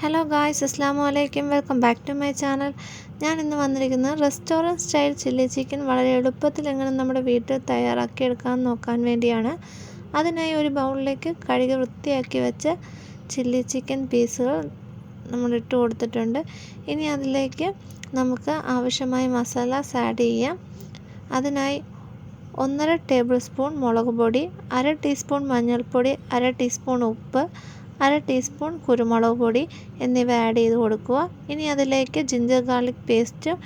Hello guys അസ്സാം വലൈക്കും welcome back to my channel ഞാൻ ഇന്ന് വന്നിരിക്കുന്നത് റെസ്റ്റോറന്റ് സ്റ്റൈൽ ചില്ലി ചിക്കൻ വളരെ എളുപ്പത്തിൽ എങ്ങനെ നമ്മുടെ വീട്ടിൽ തയ്യാറാക്കി തയ്യാറാക്കിയെടുക്കാമെന്ന് നോക്കാൻ വേണ്ടിയാണ്. അതിനായി ഒരു ബൗളിലേക്ക് കഴുകി വൃത്തിയാക്കി വെച്ച ചില്ലി ചിക്കൻ പീസുകൾ നമ്മൾ ഇട്ട് കൊടുത്തിട്ടുണ്ട്. ഇനി അതിലേക്ക് നമുക്ക് ആവശ്യമായ മസാലാസ് ആഡ് ചെയ്യാം. അതിനായി ഒന്നര ടേബിൾ സ്പൂൺ മുളക് പൊടി അര ടീസ്പൂൺ മഞ്ഞൾപ്പൊടി അര ടീസ്പൂൺ ഉപ്പ് അര ടീസ്പൂൺ കുരുമുളക് പൊടി എന്നിവ ആഡ് ചെയ്ത് കൊടുക്കുക. ഇനി അതിലേക്ക് ജിഞ്ചർ ഗാർലിക് പേസ്റ്റും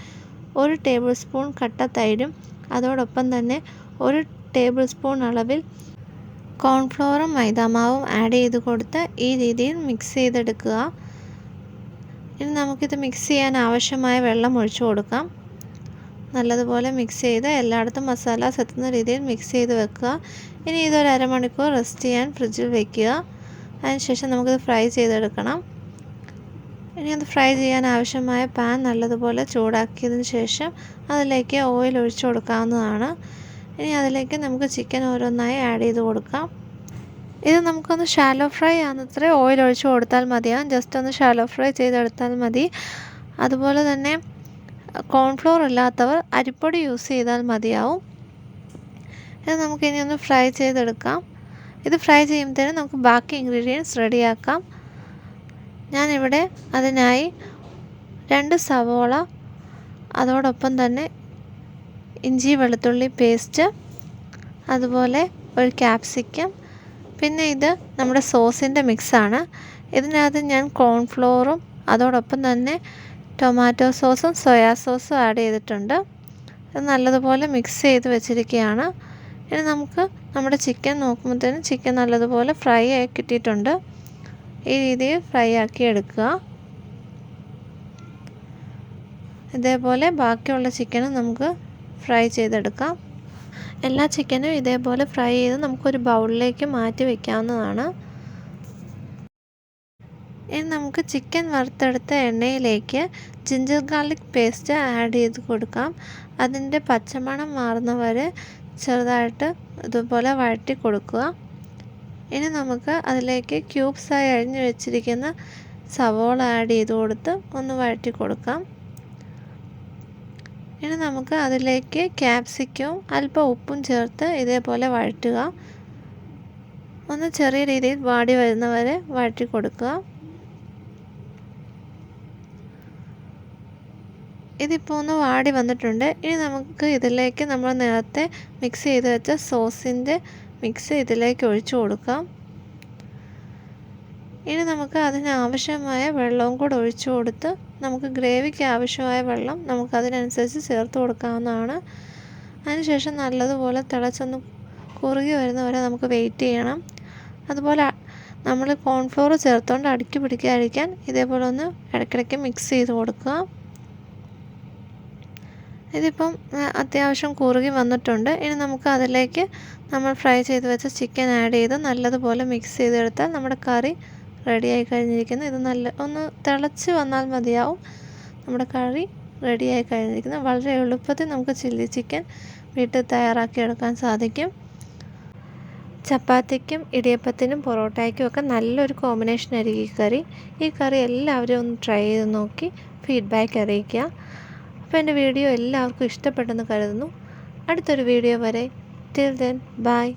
ഒരു ടേബിൾ സ്പൂൺ കട്ട തൈരും അതോടൊപ്പം തന്നെ ഒരു ടേബിൾ സ്പൂൺ അളവിൽ കോൺഫ്ലോറും മൈദാമാവും ആഡ് ചെയ്ത് കൊടുത്ത് ഈ രീതിയിൽ മിക്സ് ചെയ്തെടുക്കുക. ഇനി നമുക്കിത് മിക്സ് ചെയ്യാൻ ആവശ്യമായ വെള്ളം ഒഴിച്ചു കൊടുക്കാം. നല്ലതുപോലെ മിക്സ് ചെയ്ത് എല്ലായിടത്തും മസാലാസ് എത്തുന്ന രീതിയിൽ മിക്സ് ചെയ്ത് വെക്കുക. ഇനി ഇതൊരു അരമണിക്കൂർ റെസ്റ്റ് ചെയ്യാൻ ഫ്രിഡ്ജിൽ വെക്കുക. അതിനുശേഷം നമുക്കിത് ഫ്രൈ ചെയ്തെടുക്കണം. ഇനി അത് ഫ്രൈ ചെയ്യാൻ ആവശ്യമായ പാൻ നല്ലതുപോലെ ചൂടാക്കിയതിന് ശേഷം അതിലേക്ക് ഓയിൽ ഒഴിച്ചു കൊടുക്കാവുന്നതാണ്. ഇനി അതിലേക്ക് നമുക്ക് ചിക്കൻ ഓരോന്നായി ആഡ് ചെയ്ത് കൊടുക്കാം. ഇത് നമുക്കൊന്ന് ഷാലോ ഫ്രൈ ആകുന്നത്ര ഓയിൽ ഒഴിച്ചു കൊടുത്താൽ മതിയാകും ജസ്റ്റ് ഒന്ന് ഷാലോ ഫ്രൈ ചെയ്തെടുത്താൽ മതി. അതുപോലെ തന്നെ കോൺഫ്ലോർ ഇല്ലാത്തവർ അരിപ്പൊടി യൂസ് ചെയ്താൽ മതിയാവും. ഇത് നമുക്കിനി ഒന്ന് ഫ്രൈ ചെയ്തെടുക്കാം. ഇത് ഫ്രൈ ചെയ്യുമ്പോഴത്തേനും നമുക്ക് ബാക്കി ഇൻഗ്രീഡിയൻസ് റെഡിയാക്കാം ഞാനിവിടെ അതിനായി രണ്ട് സവോള അതോടൊപ്പം തന്നെ ഇഞ്ചി വെളുത്തുള്ളി പേസ്റ്റ് അതുപോലെ ഒരു ക്യാപ്സിക്കം പിന്നെ ഇത് നമ്മുടെ സോസിന്റെ മിക്സാണ് ഇതിനകത്ത് ഞാൻ കോൺഫ്ലോറും അതോടൊപ്പം തന്നെ ടൊമാറ്റോ സോസും സോയാ സോസും ആഡ് ചെയ്തിട്ടുണ്ട്. ഇത് നല്ലതുപോലെ മിക്സ് ചെയ്ത് വെച്ചിരിക്കുകയാണ്. ഇനി നമുക്ക് നമ്മുടെ ചിക്കൻ നോക്കുമ്പോഴത്തേനും ചിക്കൻ നല്ലതുപോലെ ഫ്രൈ ആയി കിട്ടിയിട്ടുണ്ട്. ഈ രീതിയിൽ ഫ്രൈ ആക്കി എടുക്കുക. ഇതേപോലെ ബാക്കിയുള്ള ചിക്കനും നമുക്ക് ഫ്രൈ ചെയ്തെടുക്കാം. എല്ലാ ചിക്കനും ഇതേപോലെ ഫ്രൈ ചെയ്ത് നമുക്കൊരു ബൗളിലേക്ക് മാറ്റി വയ്ക്കാവുന്നതാണ് ഇനി നമുക്ക് ചിക്കൻ വറുത്തെടുത്ത എണ്ണയിലേക്ക് ജിഞ്ചർ ഗാർലിക് പേസ്റ്റ് ആഡ് ചെയ്ത് കൊടുക്കാം. അതിന്റെ പച്ചമണം മാറുന്നവരെ ചെറുതായിട്ട് ഇതുപോലെ വഴറ്റി കൊടുക്കുക. ഇനി നമുക്ക് അതിലേക്ക് ക്യൂബ്സായി അരിഞ്ഞു വെച്ചിരിക്കുന്ന സവോള ആഡ് ചെയ്ത് കൊടുത്ത് ഒന്ന് വഴറ്റി കൊടുക്കാം. ഇനി നമുക്ക് അതിലേക്ക് ക്യാപ്സിക്കവും അല്പം ഉപ്പും ചേർത്ത് ഇതേപോലെ വഴറ്റുക. ഒന്ന് ചെറിയ രീതിയിൽ വാടി വരുന്നവരെ വഴറ്റി കൊടുക്കുക. ഇതിപ്പോൾ ഒന്ന് വാടി വന്നിട്ടുണ്ട്. ഇനി നമുക്ക് ഇതിലേക്ക് നമ്മൾ നേരത്തെ മിക്സ് ചെയ്ത് വെച്ച സോസിന്റെ മിക്സ് ഇതിലേക്ക് ഒഴിച്ചു കൊടുക്കാം. ഇനി നമുക്ക് അതിനാവശ്യമായ വെള്ളവും കൂടെ ഒഴിച്ചു കൊടുത്ത് നമുക്ക് ഗ്രേവിക്ക് ആവശ്യമായ വെള്ളം നമുക്ക് അതിനനുസരിച്ച് ചേർത്ത് കൊടുക്കാവുന്നതാണ്. അതിനുശേഷം നല്ലതുപോലെ തിളച്ചൊന്ന് കുറുകി വരുന്നവരെ നമുക്ക് വെയിറ്റ് ചെയ്യണം. അതുപോലെ നമ്മൾ കോൺഫ്ലോർ ചേർത്തുകൊണ്ട് അടുക്കി പിടിക്കാതിരിക്കാൻ ഇതേപോലെ ഒന്ന് ഇടയ്ക്കിടയ്ക്ക് മിക്സ് ചെയ്ത് കൊടുക്കുക. ഇതിപ്പം അത്യാവശ്യം കുറുകി വന്നിട്ടുണ്ട്. ഇനി നമുക്ക് അതിലേക്ക് നമ്മൾ ഫ്രൈ ചെയ്ത് വെച്ച ചിക്കൻ ആഡ് ചെയ്ത് നല്ലതുപോലെ മിക്സ് ചെയ്തെടുത്താൽ നമ്മുടെ കറി റെഡിയായി കഴിഞ്ഞിരിക്കുന്നു. ഇത് നല്ല ഒന്ന് തിളച്ച് വന്നാൽ മതിയാവും. നമ്മുടെ കറി റെഡിയായി കഴിഞ്ഞിരിക്കുന്നു. വളരെ എളുപ്പത്തിൽ നമുക്ക് ചില്ലി ചിക്കൻ വീട്ടിൽ തയ്യാറാക്കിയെടുക്കാൻ സാധിക്കും. ചപ്പാത്തിക്കും ഇടിയപ്പത്തിനും പൊറോട്ടയ്ക്കും ഒക്കെ നല്ലൊരു കോമ്പിനേഷൻ ആയിരിക്കും ഈ കറി. ഈ കറി എല്ലാവരും ഒന്ന് ട്രൈ ചെയ്ത് നോക്കി ഫീഡ്ബാക്ക് അറിയിക്കുക. അപ്പോൾ എന്റെ വീഡിയോ എല്ലാവർക്കും ഇഷ്ടപ്പെട്ടെന്ന് കരുതുന്നു. അടുത്തൊരു വീഡിയോ വരെ. Till then bye